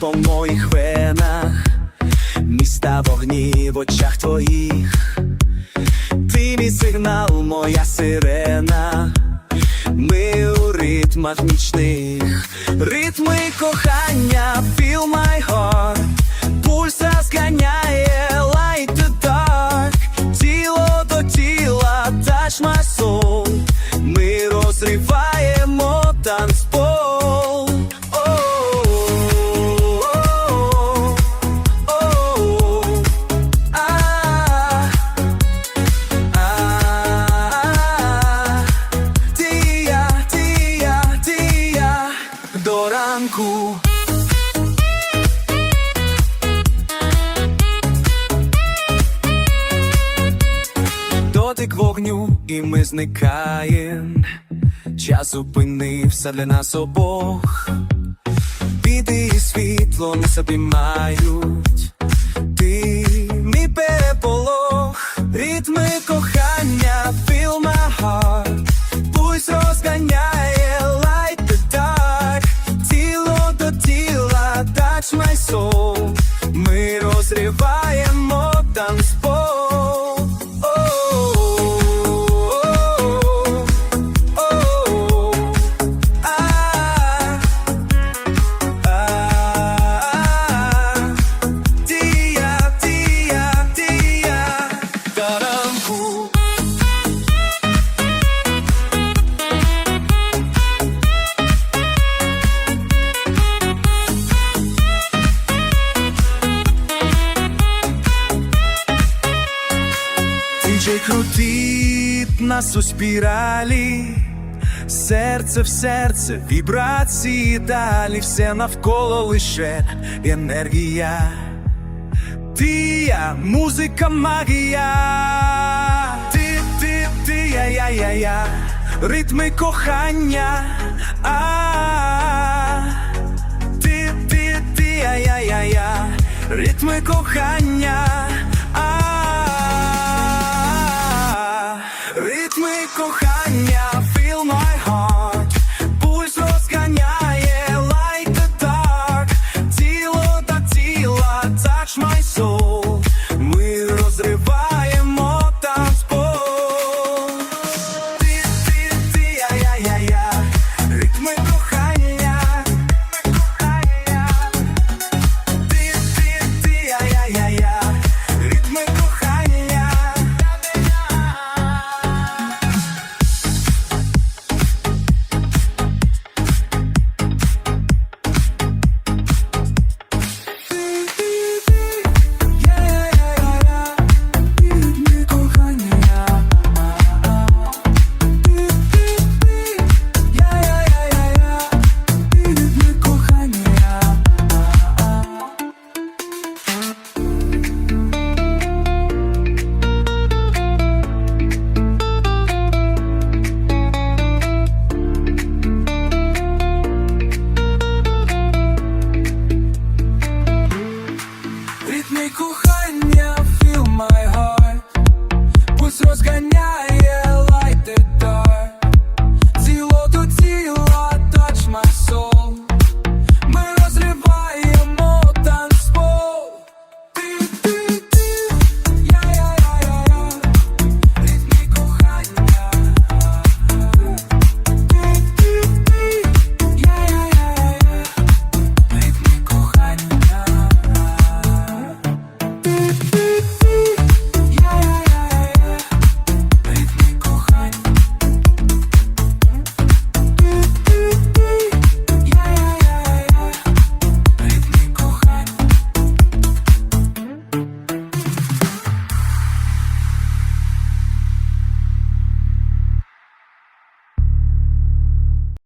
по моїх венах, міста вогні в очах твоїх, ти мій сигнал, моя сирена, ми у ритмах нічних, ритми кохання, feel my heart, ранку. Дотик вогню, і ми зникаєм. Час зупинився для нас обох. Біди і світло не обіймають. Діджей крутить нас у спіралі, серце в серце, вібрації далі, все навколо лише енергія. Тія, музика, магія. Ти, ти, ти, я, я, я, я, ритми кохання. А, ти, ти, ти, я, я, я, я, ритми кохання. ритми кохання.